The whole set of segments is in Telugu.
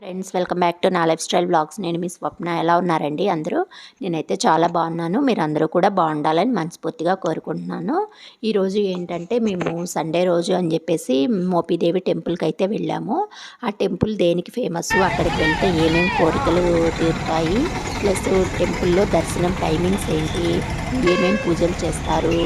ఫ్రెండ్స్ వెల్కమ్ బ్యాక్ టు నా లైఫ్ స్టైల్ బ్లాగ్స్ నేను మీ స్వప్న. ఎలా ఉన్నారండి అందరూ? నేనైతే చాలా బాగున్నాను. మీరు అందరూ కూడా బాగుండాలని మనస్ఫూర్తిగా కోరుకుంటున్నాను. ఈరోజు ఏంటంటే మేము సండే రోజు అని చెప్పేసి మోపిదేవి టెంపుల్కి అయితే వెళ్ళాము. ఆ టెంపుల్ దేనికి ఫేమస్? అక్కడికి వెళ్తే ఏమేమి కోరికలు తీరుతాయి? ప్లస్ టెంపుల్లో దర్శనం టైమింగ్స్ ఏంటి? ఏమేమి పూజలు చేస్తారు?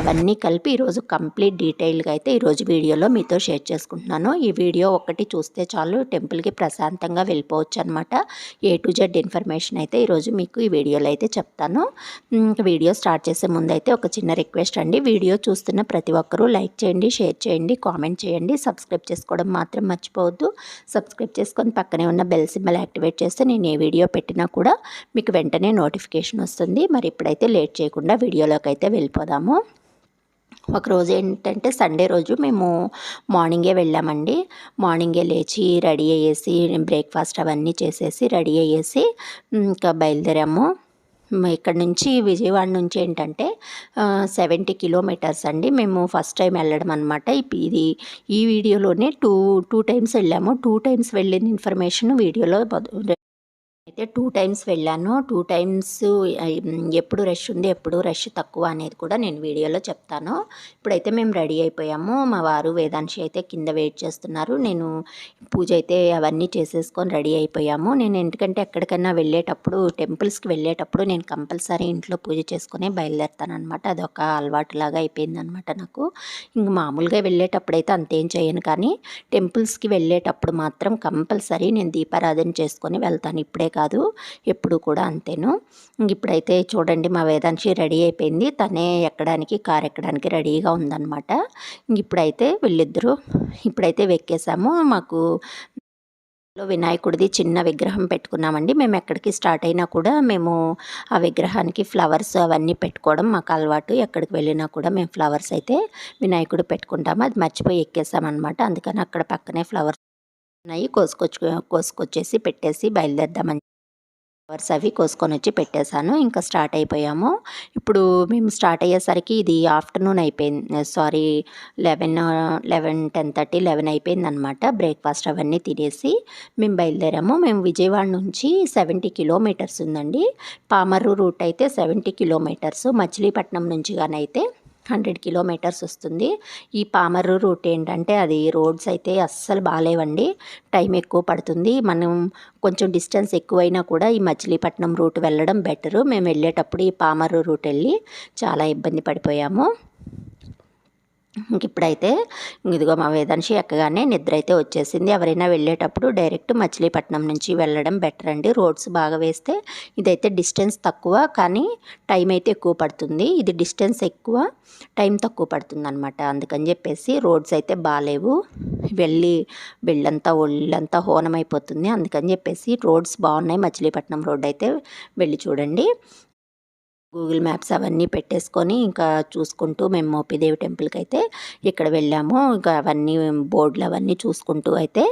అవన్నీ కలిపి ఈరోజు కంప్లీట్ డీటెయిల్గా అయితే ఈరోజు వీడియోలో మీతో షేర్ చేసుకుంటున్నాను. ఈ వీడియో ఒకటి చూస్తే చాలు టెంపుల్కి ప్రశాంతంగా వెళ్ళిపోవచ్చు అనమాట ఏ టు జెడ్ ఇన్ఫర్మేషన్ అయితే ఈరోజు మీకు ఈ వీడియోలో అయితే చెప్తాను. వీడియో స్టార్ట్ చేసే ముందు అయితే ఒక చిన్న రిక్వెస్ట్ అండి. వీడియో చూస్తున్న ప్రతి ఒక్కరూ లైక్ చేయండి షేర్ చేయండి కామెంట్ చేయండి. సబ్స్క్రైబ్ చేసుకోవడం మాత్రం మర్చిపోవద్దు. సబ్స్క్రైబ్ చేసుకొని పక్కనే ఉన్న బెల్ సింబల్ యాక్టివేట్ చేస్తే నేను ఏ వీడియో పెట్టినా కూడా మీకు వెంటనే నోటిఫికేషన్ వస్తుంది. మరి ఇప్పుడైతే లేట్ చేయకుండా వీడియోలోకి అయితే వెళ్ళిపోదాము. ఒకరోజు ఏంటంటే సండే రోజు మేము మార్నింగే వెళ్ళామండి. మార్నింగే లేచి రెడీ అయ్యేసి బ్రేక్ఫాస్ట్ అవన్నీ చేసేసి రెడీ అయ్యేసి ఇంకా బయలుదేరాము. ఇక్కడ నుంచి విజయవాడ నుంచి ఏంటంటే సెవెంటీ కిలోమీటర్స్ అండి. మేము ఫస్ట్ టైం వెళ్ళడం అనమాట ఇది ఈ వీడియోలోనే టూ టూ టైమ్స్ వెళ్ళాము. టూ టైమ్స్ వెళ్ళిన ఇన్ఫర్మేషన్ వీడియోలో అయితే టూ టైమ్స్ వెళ్ళాను. టూ టైమ్స్ ఎప్పుడు రష్ ఉంది ఎప్పుడు రష్ తక్కువ అనేది కూడా నేను వీడియోలో చెప్తాను. ఇప్పుడైతే మేము రెడీ అయిపోయాము. మా వారు వేదాంశి అయితే కింద వెయిట్ చేస్తున్నారు. నేను పూజ అయితే అవన్నీ చేసేసుకొని రెడీ అయిపోయాము. నేను ఎందుకంటే ఎక్కడికైనా వెళ్ళేటప్పుడు టెంపుల్స్కి వెళ్ళేటప్పుడు నేను కంపల్సరీ ఇంట్లో పూజ చేసుకునే బయలుదేరుతాను అనమాట అదొక అలవాటులాగా అయిపోయింది అనమాట నాకు. ఇంక మామూలుగా వెళ్ళేటప్పుడు అయితే అంతేం చేయను కానీ టెంపుల్స్కి వెళ్ళేటప్పుడు మాత్రం కంపల్సరీ నేను దీపారాధన చేసుకొని వెళ్తాను. ఇప్పుడే కాదు ఎప్పుడు కూడా అంతేను. ఇప్పుడైతే చూడండి మా వేదాంశి రెడీ అయిపోయింది. తనే ఎక్కడానికి కార్ ఎక్కడానికి రెడీగా ఉందన్నమాట. ఇప్పుడైతే వీళ్ళిద్దరూ ఇప్పుడైతే వెక్కేసాము. మాకు వినాయకుడిది చిన్న విగ్రహం పెట్టుకున్నామండి. మేము ఎక్కడికి స్టార్ట్ అయినా కూడా మేము ఆ విగ్రహానికి ఫ్లవర్స్ అవన్నీ పెట్టుకోవడం మాకు అలవాటు. ఎక్కడికి వెళ్ళినా కూడా మేము ఫ్లవర్స్ అయితే వినాయకుడు పెట్టుకుంటాము. అది మర్చిపోయి ఎక్కేసామన్నమాట. అందుకని అక్కడ పక్కనే ఫ్లవర్స్ ఉన్నాయి. కోసుకొచ్చు కోసుకొచ్చేసి పెట్టేసి బయలుదేరదామని ఫ్లవర్స్ అవి కోసుకొని వచ్చి పెట్టేశాను. ఇంకా స్టార్ట్ అయిపోయాము. ఇప్పుడు మేము స్టార్ట్ అయ్యేసరికి ఇది ఆఫ్టర్నూన్ అయిపోయింది. Sorry eleven eleven ten thirty eleven అయిపోయింది అనమాట బ్రేక్ఫాస్ట్ అవన్నీ తినేసి మేము బయలుదేరాము. మేము విజయవాడ నుంచి సెవెంటీ కిలోమీటర్స్ ఉందండి. పామర్రు రూట్ అయితే సెవెంటీ కిలోమీటర్స్. మచిలీపట్నం నుంచి కానీ అయితే హండ్రెడ్ కిలోమీటర్స్ వస్తుంది. ఈ పామర్రు రూట్ ఏంటంటే అది రోడ్స్ అయితే అస్సలు బాగాలేవండి టైం ఎక్కువ పడుతుంది. మనం కొంచెం డిస్టెన్స్ ఎక్కువైనా కూడా ఈ మచిలీపట్నం రూట్ వెళ్ళడం బెటరు. మేము వెళ్ళేటప్పుడు ఈ పామర్రు రూట్ వెళ్ళి చాలా ఇబ్బంది పడిపోయాము. ఇంక ఇప్పుడైతే ఇదిగో మా వేదాంశి ఎక్కగానే నిద్ర అయితే వచ్చేసింది. ఎవరైనా వెళ్ళేటప్పుడు డైరెక్ట్ మచిలీపట్నం నుంచి వెళ్ళడం బెటర్ అండి. రోడ్స్ బాగా వేస్తే ఇదైతే డిస్టెన్స్ తక్కువ కానీ టైం అయితే ఎక్కువ పడుతుంది. ఇది డిస్టెన్స్ ఎక్కువ టైం తక్కువ పడుతుంది అనమాట అందుకని చెప్పేసి రోడ్స్ అయితే బాగాలేవు వెళ్ళి వెళ్ళంతా ఒళ్ళంతా హోనమైపోతుంది అందుకని చెప్పేసి రోడ్స్ బాగున్నాయి. మచిలీపట్నం రోడ్ అయితే వెళ్ళి చూడండి. గూగుల్ మ్యాప్స్ అవన్నీ పెట్టేసుకొని ఇంకా చూసుకుంటూ మేము మోపిదేవి టెంపుల్కి అయితే ఇక్కడ వెళ్ళాము. ఇంకా అవన్నీ బోర్డులు అవన్నీ చూసుకుంటూ అయితే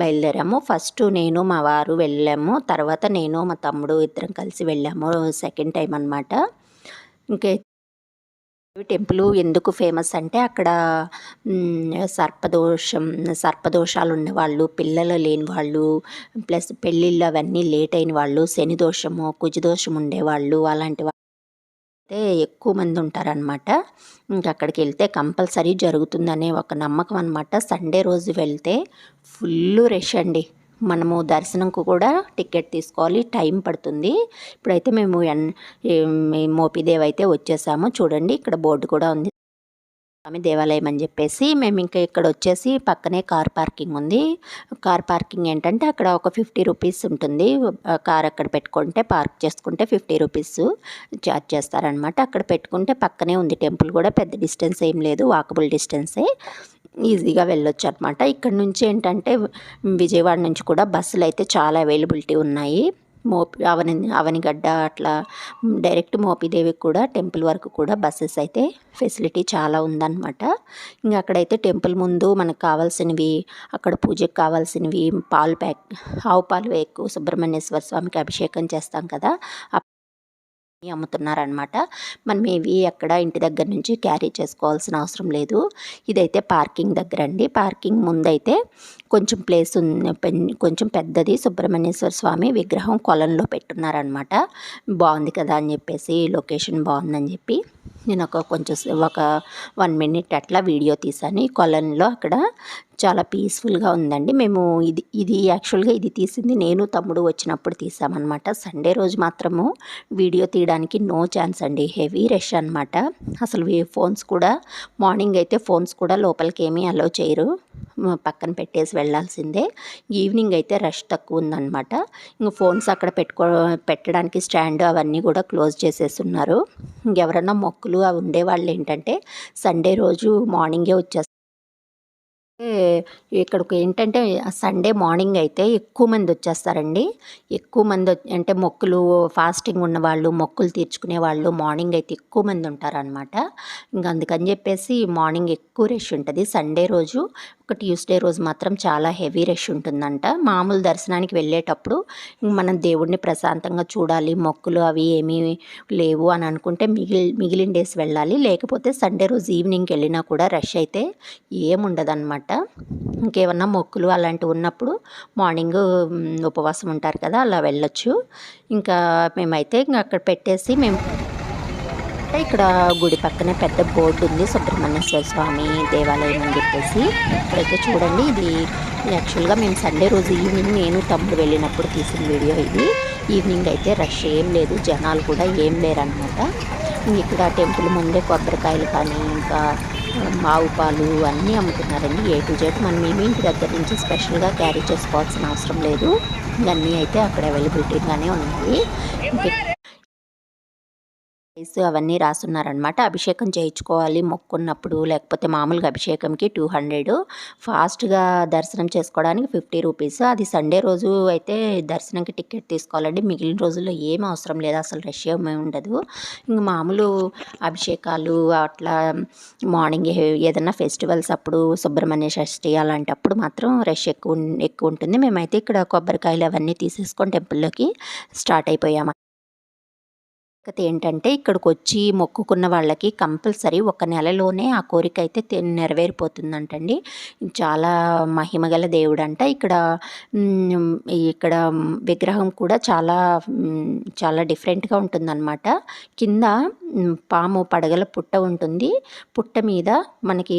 బయలుదేరాము. ఫస్ట్ నేను మా వారు వెళ్ళాము. తర్వాత నేను మా తమ్ముడు ఇద్దరం కలిసి వెళ్ళాము. సెకండ్ టైం అనమాట ఇంకే టెంపుల్ ఎందుకు ఫేమస్ అంటే అక్కడ సర్పదోషం సర్పదోషాలు ఉన్నవాళ్ళు పిల్లలు లేని వాళ్ళు ప్లస్ పెళ్ళిళ్ళు అవన్నీ లేట్ అయిన వాళ్ళు శని దోషము కుజదోషం ఉండేవాళ్ళు అలాంటి అయితే ఎక్కువ మంది ఉంటారనమాట ఇంక అక్కడికి వెళ్తే కంపల్సరీ జరుగుతుందనే ఒక నమ్మకం అనమాట సండే రోజు వెళ్తే ఫుల్ రష్ అండి. మనము దర్శనంకు కూడా టికెట్ తీసుకోవాలి టైం పడుతుంది. ఇప్పుడైతే మేము ఎన్ మోపిదేవి అయితే వచ్చేసాము. చూడండి ఇక్కడ బోర్డు కూడా ఉంది. స్వామి దేవాలయం అని చెప్పేసి మేము ఇంకా ఇక్కడ వచ్చేసి పక్కనే కార్ పార్కింగ్ ఉంది. కార్ పార్కింగ్ ఏంటంటే అక్కడ ఒక ఫిఫ్టీ రూపీస్ ఉంటుంది. కార్ అక్కడ పెట్టుకుంటే పార్క్ చేసుకుంటే ఫిఫ్టీ రూపీస్ ఛార్జ్ చేస్తారనమాట అక్కడ పెట్టుకుంటే పక్కనే ఉంది టెంపుల్ కూడా. పెద్ద డిస్టెన్స్ ఏం లేదు. వాకబుల్ డిస్టెన్సే. ఈజీగా వెళ్ళొచ్చు అనమాట ఇక్కడ నుంచి ఏంటంటే విజయవాడ నుంచి కూడా బస్సులు అయితే చాలా అవైలబిలిటీ ఉన్నాయి. మోపి అవని అవనిగడ్డ అట్లా డైరెక్ట్ మోపిదేవికి కూడా టెంపుల్ వరకు కూడా బస్సెస్ అయితే ఫెసిలిటీ చాలా ఉందన్నమాట. ఇంకా అక్కడైతే టెంపుల్ ముందు మనకు కావాల్సినవి అక్కడ పూజకు కావాల్సినవి పాలు ప్యాక్ ఆవు పాలు ఎక్కువ సుబ్రహ్మణ్యేశ్వర స్వామికి అభిషేకం చేస్తాం కదా అమ్ముతున్నారనమాట మనం ఏవి ఎక్కడ ఇంటి దగ్గర నుంచి క్యారీ చేసుకోవాల్సిన అవసరం లేదు. ఇదైతే పార్కింగ్ దగ్గర అండి. పార్కింగ్ ముందైతే కొంచెం ప్లేస్ ఉంది పెన్- కొంచెం పెద్దది సుబ్రహ్మణ్యేశ్వర స్వామి విగ్రహం కొలంలో పెట్టున్నారనమాట బాగుంది కదా అని చెప్పేసి లొకేషన్ బాగుందని చెప్పి. నేను ఒక కొంచెం ఒక వన్ మినిట్ అట్లా వీడియో తీసాను. ఈ కొలన్లో అక్కడ చాలా పీస్ఫుల్గా ఉందండి. మేము ఇది ఇది యాక్చువల్గా ఇది తీసింది నేను తమ్ముడు వచ్చినప్పుడు తీసామన్నమాట. సండే రోజు మాత్రము వీడియో తీయడానికి నో ఛాన్స్ అండి. హెవీ రష్ అనమాట అసలు ఫోన్స్ కూడా మార్నింగ్ అయితే ఫోన్స్ కూడా లోపలికి ఏమీ అలో చేయరు. పక్కన పెట్టేసి వెళ్ళాల్సిందే. ఈవినింగ్ అయితే రష్ తక్కువ ఉందన్నమాట. ఇంకా ఫోన్స్ అక్కడ పెట్టుకో పెట్టడానికి స్టాండ్ అవన్నీ కూడా క్లోజ్ చేసేస్తున్నారు ఇంకెవరన్నా మొక్కులు అవి ఉండేవాళ్ళు ఏంటంటే సండే రోజు మార్నింగే వచ్చేస్తారు ఇక్కడికి ఏంటంటే సండే మార్నింగ్ అయితే ఎక్కువ మంది వచ్చేస్తారండి. ఎక్కువ మంది అంటే మొక్కులు ఫాస్టింగ్ ఉన్న వాళ్ళు మొక్కులు తీర్చుకునే వాళ్ళు మార్నింగ్ అయితే ఎక్కువ మంది ఉంటారనమాట ఇంకా అందుకని చెప్పేసి మార్నింగ్ ఎక్కువ రష్ ఉంటుంది. సండే రోజు ఒక ట్యూస్డే రోజు మాత్రం చాలా హెవీ రష్ ఉంటుందంట. మామూలు దర్శనానికి వెళ్ళేటప్పుడు మనం దేవుడిని ప్రశాంతంగా చూడాలి మొక్కులు అవి ఏమీ లేవు అని అనుకుంటే మిగిలి మిగిలిన డేస్ వెళ్ళాలి. లేకపోతే సండే రోజు ఈవినింగ్కి వెళ్ళినా కూడా రష్ అయితే ఏముండదన్నమాట. ఇంకేమన్నా మొక్కులు అలాంటివి ఉన్నప్పుడు మార్నింగ్ ఉపవాసం ఉంటారు కదా అలా వెళ్ళొచ్చు. ఇంకా మేమైతే ఇంకా అక్కడ పెట్టేసి మేము అనమాట. ఇక్కడ గుడి పక్కన పెద్ద బోర్డు ఉంది. సుబ్రహ్మణ్యేశ్వర స్వామి దేవాలయం అని చెప్పేసి. ఇక్కడైతే చూడండి ఇది యాక్చువల్గా మేము సండే రోజు ఈవినింగ్ నేను తమ్ముడు వెళ్ళినప్పుడు తీసిన వీడియో ఇది. ఈవినింగ్ అయితే రష్ ఏం లేదు జనాలు కూడా ఏం లేరనమాట. ఇక్కడ టెంపుల్ ముందే కొబ్బరికాయలు కానీ ఇంకా ఆవు పాలు అన్నీ అమ్ముతున్నారండి. ఏ టు జెడ్ మనం ఏమి ఇంటి దగ్గర నుంచి స్పెషల్గా క్యారీ చేసుకోవాల్సిన అవసరం లేదు. ఇవన్నీ అయితే అక్కడ అవైలబిలిటీగానే ఉన్నాయి. ప్రైస్ అవన్నీ రాసున్నారనమాట అభిషేకం చేయించుకోవాలి మొక్కున్నప్పుడు లేకపోతే మామూలుగా అభిషేకంకి టూ హండ్రెడ్ ఫాస్ట్గా దర్శనం చేసుకోవడానికి ఫిఫ్టీ రూపీస్. అది సండే రోజు అయితే దర్శనంకి టికెట్ తీసుకోవాలండి. మిగిలిన రోజుల్లో ఏం అవసరం లేదు అసలు రష్ ఏమీ ఉండదు. ఇంకా మామూలు అభిషేకాలు అట్లా మార్నింగ్ ఏదైనా ఫెస్టివల్స్ అప్పుడు సుబ్రహ్మణ్య షష్ఠి అలాంటప్పుడు మాత్రం రష్ ఎక్కువ ఎక్కువ ఉంటుంది. మేమైతే ఇక్కడ కొబ్బరికాయలు అవన్నీ తీసేసుకొని టెంపుల్లోకి స్టార్ట్ అయిపోయాము ప్రత్యేకత ఏంటంటే ఇక్కడికి వచ్చి మొక్కుకున్న వాళ్ళకి కంపల్సరీ ఒక నెలలోనే ఆ కోరిక అయితే నెరవేరిపోతుందంటండి. చాలా మహిమగల దేవుడు అంట ఇక్కడ ఇక్కడ విగ్రహం కూడా చాలా చాలా డిఫరెంట్గా ఉంటుందన్నమాట. కింద పాము పడగల పుట్ట ఉంటుంది. పుట్ట మీద మనకి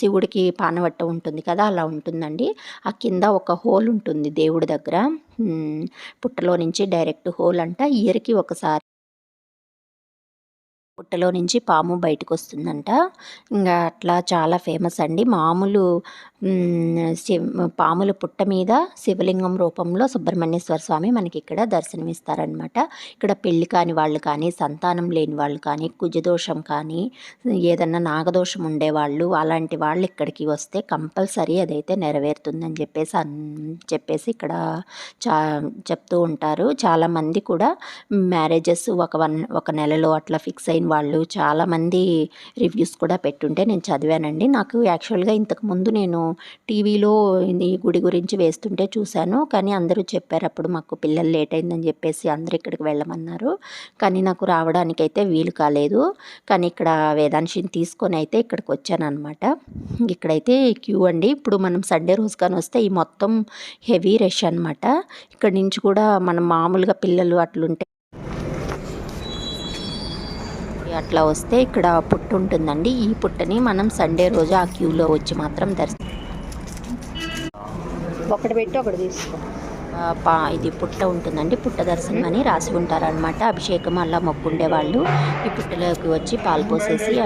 శివుడికి పానవట్ట ఉంటుంది కదా అలా ఉంటుందండి. ఆ కింద ఒక హోల్ ఉంటుంది దేవుడి దగ్గర. పుట్టలో నుంచి డైరెక్ట్ హోల్ అంట. ఇయర్కి ఒకసారి పుట్టలో నుంచి పాము బయటకు వస్తుందంట ఇంకా అట్లా చాలా ఫేమస్ అండి. మామూలు పాముల పుట్ట మీద శివలింగం రూపంలో సుబ్రహ్మణ్యేశ్వర స్వామి మనకి ఇక్కడ దర్శనమిస్తారనమాట ఇక్కడ పెళ్ళి కాని వాళ్ళు కానీ సంతానం లేని వాళ్ళు కానీ కుజదోషం కానీ ఏదన్నా నాగదోషం ఉండేవాళ్ళు అలాంటి వాళ్ళు ఇక్కడికి వస్తే కంపల్సరీ అదైతే నెరవేరుతుందని చెప్పేసి అన్ చెప్పేసి ఇక్కడ చా చెప్తూ ఉంటారు. చాలామంది కూడా మ్యారేజెస్ ఒక వన్ ఒక నెలలో అట్లా ఫిక్స్ అయిన వాళ్ళు చాలామంది రివ్యూస్ కూడా పెట్టుంటే నేను చదివానండి. నాకు యాక్చువల్గా ఇంతకుముందు నేను టీవీలో ఈ గుడి గురించి వేస్తుంటే చూశాను. కానీ అందరూ చెప్పారు అప్పుడు మాకు పిల్లలు లేట్ అయిందని చెప్పేసి అందరూ ఇక్కడికి వెళ్ళమన్నారు. కానీ నాకు రావడానికి అయితే వీలు కాలేదు. కానీ ఇక్కడ వేదాంశిని తీసుకొని అయితే ఇక్కడికి వచ్చానమాట ఇక్కడైతే క్యూ అండి. ఇప్పుడు మనం సండే రోజు కానీ వస్తే ఈ మొత్తం హెవీ రష్ అనమాట ఇక్కడ నుంచి కూడా మనం మామూలుగా పిల్లలు అట్లుంటే అట్లా వస్తే ఇక్కడ పుట్టు ఉంటుందండి. ఈ పుట్టని మనం సండే రోజు ఆ క్యూలో వచ్చి మాత్రం దర్శనం ఒకటి పెట్టి ఒకటి తీసుకో. పా ఇది పుట్ట ఉంటుందండి పుట్ట దర్శనం అని రాసి ఉంటారనమాట అభిషేకం అలా మొక్కుండే వాళ్ళు ఈ పుట్టలోకి వచ్చి పాలు పోసేసి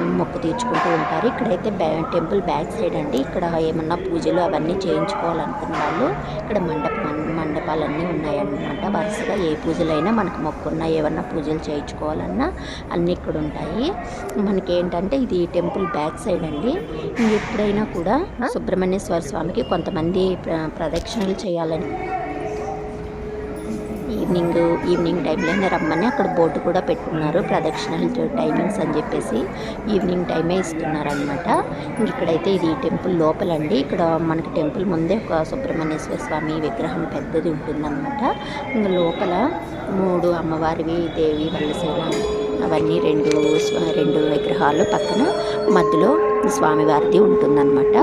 మొక్కు తీర్చుకుంటూ ఉంటారు. ఇక్కడైతే బ్యా టెంపుల్ బ్యాక్ సైడ్ అండి. ఇక్కడ ఏమన్నా పూజలు అవన్నీ చేయించుకోవాలనుకున్న వాళ్ళు ఇక్కడ మండపం మండపాలన్నీ ఉన్నాయన్నమాట. వరుసగా ఏ పూజలైనా మనకు మొక్కున్నా ఏమన్నా పూజలు చేయించుకోవాలన్నా అన్నీ ఇక్కడ ఉంటాయి. మనకి ఏంటంటే ఇది టెంపుల్ బ్యాక్ సైడ్ అండి. ఎప్పుడైనా కూడా సుబ్రహ్మణ్యేశ్వర స్వామికి కొంతమంది ప్ర- ప్రదక్షిణలు చేయాలని. ఈవినింగ్ ఈవినింగ్ టైంలోనే రమ్మని అక్కడ బోర్డు కూడా పెట్టుకున్నారు ప్రదక్షిణలు టైమింగ్స్ అని చెప్పేసి ఈవినింగ్ టైమే ఇస్తున్నారనమాట ఇక్కడైతే ఇది టెంపుల్ లోపలండి. ఇక్కడ మనకి టెంపుల్ ముందే ఒక సుబ్రహ్మణ్యేశ్వర స్వామి విగ్రహం పెద్దది ఉంటుందన్నమాట. ఇంకా లోపల మూడు అమ్మవారివి దేవి వల్లసేన అవన్నీ రెండు రెండు విగ్రహాలు పక్కన. మధ్యలో స్వామివారిది ఉంటుందన్నమాట.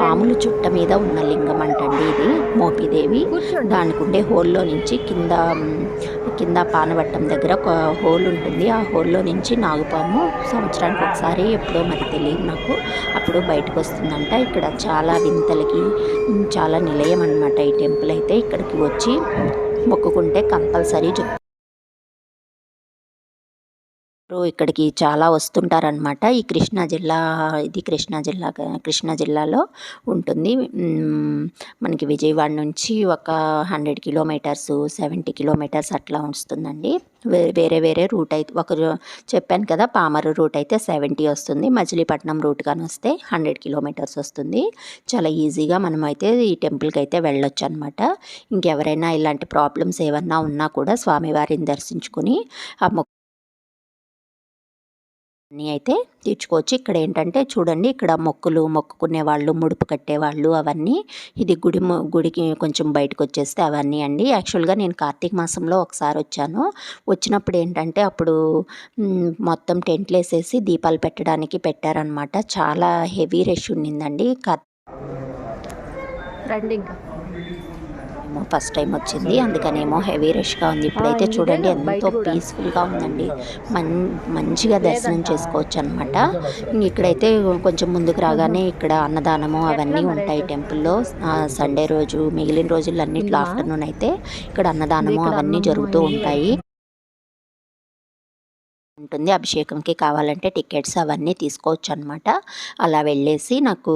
పాములు చుట్ట మీద ఉన్న లింగం అంటండి ఇది మోపిదేవి. దానికి ఉండే హోల్లో నుంచి కింద కింద పానవట్టం దగ్గర ఒక హోల్ ఉంటుంది. ఆ హోల్లో నుంచి నాగుపాము సంవత్సరానికి ఒకసారి ఎప్పుడో మరి తెలియదు నాకు. అప్పుడు బయటకు వస్తుందంట. ఇక్కడ చాలా వింతలకి చాలా నిలయం అన్నమాట ఈ టెంపుల్ అయితే. ఇక్కడికి వచ్చి మొక్కుకుంటే కంపల్సరీ ఇక్కడికి చాలా వస్తుంటారనమాట ఈ కృష్ణా జిల్లా ఇది కృష్ణా జిల్లా కృష్ణా జిల్లాలో ఉంటుంది. మనకి విజయవాడ నుంచి ఒక హండ్రెడ్ కిలోమీటర్స్ సెవెంటీ కిలోమీటర్స్ అట్లా వస్తుందండి. వేరే వేరే రూట్ అయితే ఒక చెప్పాను కదా పామరు రూట్ అయితే సెవెంటీ వస్తుంది. మచిలీపట్నం రూట్ కానీ వస్తే హండ్రెడ్ కిలోమీటర్స్ వస్తుంది. చాలా ఈజీగా మనం అయితే ఈ టెంపుల్కి అయితే వెళ్ళొచ్చు అనమాట ఇంకెవరైనా ఇలాంటి ప్రాబ్లమ్స్ ఏమన్నా ఉన్నా కూడా స్వామివారిని దర్శించుకుని ఆ అన్నీ అయితే తీర్చుకోవచ్చు. ఇక్కడ ఏంటంటే చూడండి ఇక్కడ మొక్కులు మొక్కుకునే వాళ్ళు ముడుపు కట్టేవాళ్ళు అవన్నీ ఇది గుడి గుడికి కొంచెం బయటకు వచ్చేస్తే అవన్నీ అండి. యాక్చువల్గా నేను కార్తీక మాసంలో ఒకసారి వచ్చాను. వచ్చినప్పుడు ఏంటంటే అప్పుడు మొత్తం టెంట్లు వేసేసి దీపాలు పెట్టడానికి పెట్టారనమాట చాలా హెవీ రష్ ఉండిందండి. కార్ రండి ఇంకా. ఏమో ఫస్ట్ టైం వచ్చింది. అందుకనేమో హెవీ రష్గా ఉంది. ఇప్పుడైతే చూడండి ఎంతో? పీస్ఫుల్గా ఉందండి. మన్ మంచిగా దర్శనం చేసుకోవచ్చు అనమాట ఇక్కడైతే కొంచెం ముందుకు రాగానే ఇక్కడ అన్నదానము అవన్నీ ఉంటాయి టెంపుల్లో. సండే రోజు మిగిలిన రోజులు అన్నిట్లో? ఆఫ్టర్నూన్ అయితే ఇక్కడ అన్నదానము అవన్నీ జరుగుతూ. ఉంటాయి. ఉంటుంది. అభిషేకంకి కావాలంటే టికెట్స్ అవన్నీ తీసుకోవచ్చు అనమాట అలా వెళ్ళేసి నాకు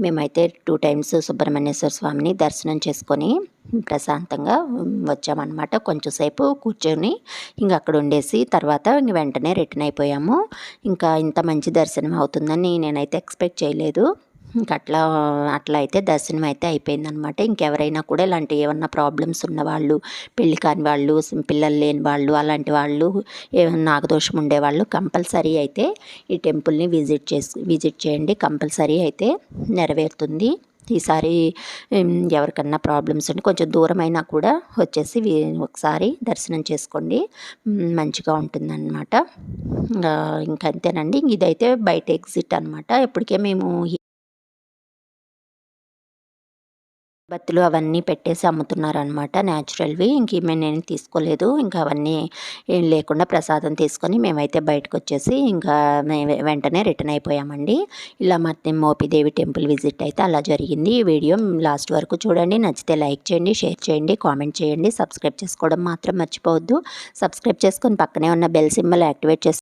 మేమైతే టూ టైమ్స్ సుబ్రహ్మణ్యేశ్వర స్వామిని దర్శనం చేసుకొని ప్రశాంతంగా వచ్చామన్నమాట. కొంచెంసేపు కూర్చొని ఇంకా అక్కడ ఉండేసి తర్వాత ఇంక వెంటనే రిటర్న్ అయిపోయాము. ఇంకా ఇంత మంచి దర్శనం అవుతుందని నేనైతే ఎక్స్పెక్ట్ చేయలేదు. ఇంక అట్లా అట్లా అయితే దర్శనం అయితే అయిపోయిందనమాట. ఇంకెవరైనా కూడా ఇలాంటి ఏమన్నా ప్రాబ్లమ్స్ ఉన్నవాళ్ళు పెళ్ళి కాని వాళ్ళు పిల్లలు లేని వాళ్ళు అలాంటి వాళ్ళు ఏమైనా నాగదోషం ఉండేవాళ్ళు కంపల్సరీ అయితే ఈ టెంపుల్ని విజిట్ చేసి విజిట్ చేయండి. కంపల్సరీ అయితే నెరవేరుతుంది. ఈసారి ఎవరికన్నా ప్రాబ్లమ్స్ ఉంటే కొంచెం దూరమైనా కూడా వచ్చేసి ఒకసారి దర్శనం చేసుకోండి. మంచిగా ఉంటుందన్నమాట ఇంకా అంతేనండి ఇంక ఇదైతే బయట ఎగ్జిట్ అనమాట. ఇప్పటికే మేము ఉత్పత్తులు అవన్నీ పెట్టేసి అమ్ముతున్నారనమాట న్యాచురల్వి ఇంక మేము నేను తీసుకోలేదు. ఇంకా అవన్నీ ఏం లేకుండా ప్రసాదం తీసుకొని మేమైతే బయటకు వచ్చేసి ఇంకా వెంటనే రిటర్న్ అయిపోయామండి. ఇలా మొత్తం మోపిదేవి టెంపుల్ విజిట్ అయితే అలా జరిగింది. ఈ వీడియో లాస్ట్ వరకు చూడండి. నచ్చితే లైక్ చేయండి షేర్ చేయండి కామెంట్ చేయండి. సబ్స్క్రైబ్ చేసుకోవడం మాత్రం మర్చిపోవద్దు. సబ్స్క్రైబ్ చేసుకొని పక్కనే ఉన్న బెల్ సింబల్ యాక్టివేట్ చేసుకోండి